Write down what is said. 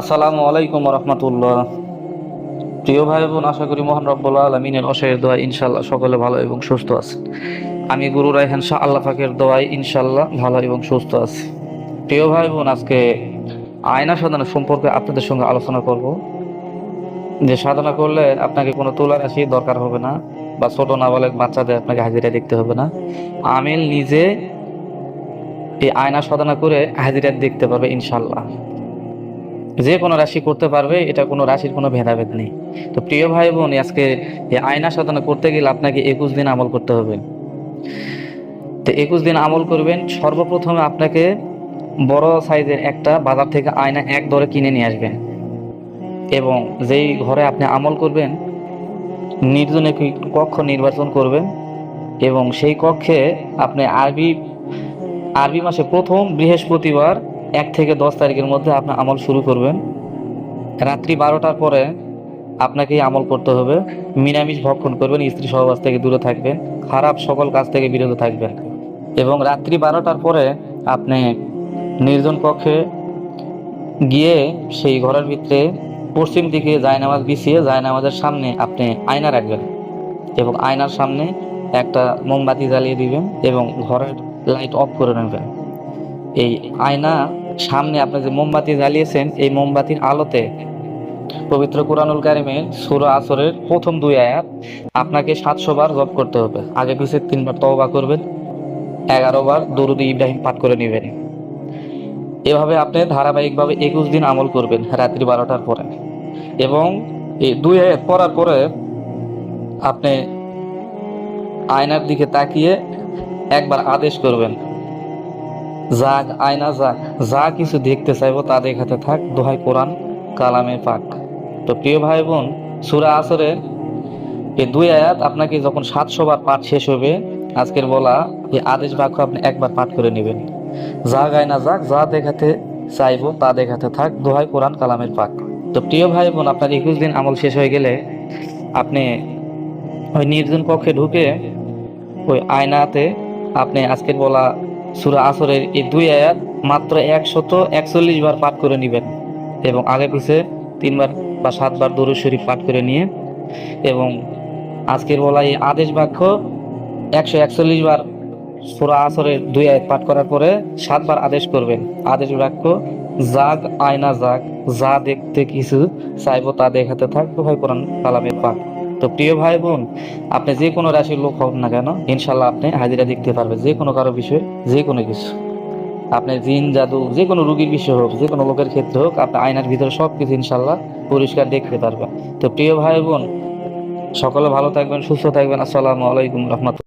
আসসালামু আলাইকুম রহমতুল্লাহ। প্রিয় ভাই বোন আশা করি মোহন রব্বুল আলমিনের অশেষ দোয়া ইনশাল্লাহ সকলে ভালো এবং সুস্থ আছে আমি গুরু রায়হান শাহ, আল্লাহ ফাকের দোয়াই ইনশাল্লাহ ভালো এবং সুস্থ আছি। প্রিয় ভাই বোন আজকে আয়না সাধনা সম্পর্কে আপনাদের সঙ্গে আলোচনা করব। যে সাধনা করলে আপনাকে কোনো তুলা রাশি দরকার হবে না বা ছোট নাবালক বাচ্চাদের আপনাকে হাজিরা দেখতে হবে না। আমিল নিজে এই আয়না সাধনা করে হাজিরা দেখতে পারবে ইনশাল্লাহ যে কোনো রাশি করতে পারবে, এটা কোনো রাশির কোনো ভেদাভেদ নেই। তো প্রিয় ভাই বোন আজকে আয়না সাধনা করতে গেলে আপনাকে একুশ দিন আমল করতে হবে। তো একুশ দিন আমল করবেন, সর্বপ্রথমে আপনাকে বড় সাইজের একটা বাজার থেকে আয়না এক দরে কিনে নিয়ে আসবেন। এবং যেই ঘরে আপনি আমল করবেন, নির্জন কক্ষ নির্বাচন করবেন এবং সেই কক্ষে আপনি আরবি আরবি মাসে প্রথম বৃহস্পতিবার এক থেকে দশ তারিখের মধ্যে আপনি আমল শুরু করবেন। রাত্রি বারোটার পরে আপনাকে এই আমল করতে হবে। নিরামিষ ভক্ষণ করবেন, স্ত্রী সহবাস থেকে দূরে থাকবেন, খারাপ সকল কাজ থেকে বিরত থাকবেন। এবং রাত্রি বারোটার পরে আপনি নির্জন কক্ষে গিয়ে সেই ঘরের ভিতরে পশ্চিম দিকে জায়নামাজ বিছিয়ে জায়নামাজের সামনে আপনি আয়না রাখবেন এবং আয়নার সামনে একটা মোমবাতি জ্বালিয়ে দিবেন এবং ঘরের লাইট অফ করে নেবেন। এই আয়না সামনে আপনি যে মোমবাতি জ্বালিয়েছেন, এই মোমবাতির আলোতে পবিত্র কোরআনুল কারিমে সুরা আসরের প্রথম দুই আয়াত আপনাকে সাতশো বার জপ করতে হবে। আগে পিছিয়ে তিনবার তওবা করবেন, এগারো বার দরুদি ইব্রাহিম পাঠ করে নেবেন। এভাবে আপনি ধারাবাহিকভাবে একুশ দিন আমল করবেন রাত্রি বারোটার পরে। এবং এই দুই আয়াত পড়ার পরে আপনি আয়নার দিকে তাকিয়ে একবার আদেশ করবেন যাক, আয়না যাক, যা কিছু দেখতে চাইব তা দেখাতে থাক, দোহাই কোরআন কালামে পাক। তো প্রিয় ভাই বোন সুরা আসরে এই দুই আয়াত আপনাকে যখন সাতশো বার পাঠ শেষ হবে, আজকের বলা এই আদেশ বাক্য আপনি একবার পাঠ করে নেবেন। যা আয়না যাক, যা দেখাতে চাইব তা দেখাতে থাক, দোহাই কোরআন কালামের পাক। তো প্রিয় ভাই বোন আপনার একুশ দিন আমল শেষ হয়ে গেলে আপনি ওই নির্জন কক্ষে ঢুকে ওই আয়নাতে আপনি আজকের বলা সুরা আসরের এই দুই আয়াত মাত্র একশত একচল্লিশ বার পাঠ করে নেবেন এবং আগে পিছে তিনবার বা সাতবার দরুদ শরীফ পাঠ করে নিয়ে এবং আজকের বলা এই আদেশ বাক্য একশো একচল্লিশ বার সুরা আসরের দুই আয়াত পাঠ করার পরে সাতবার আদেশ করবেন। আদেশ বাক্য, জাগ আয়না জাগ, যা দেখতে কিছু চাইব তা দেখাতে থাকবে ভাই কোরআন কালামের পাক তো প্রিয় ভাই বোন, আপনি যে কোনো রাশির লোক হন না কেন ইনশাল্লাহ আপনি হাজিরা দেখতে পারবেন যে কোনো কারও বিষয়ে, যে কোনো কিছু। আপনি জিন, জাদু, যে কোনো রুগীর বিষয় হোক, যে কোনো লোকের ক্ষেত্রে হোক, আপনি আয়নার ভিতরে সব কিছু ইনশাল্লাহ পরিষ্কার দেখতে পারবেন। তো প্রিয় ভাই বোন, সকলে ভালো থাকবেন, সুস্থ থাকবেন। আসসালামু আলাইকুম রহমতুল্লাহ।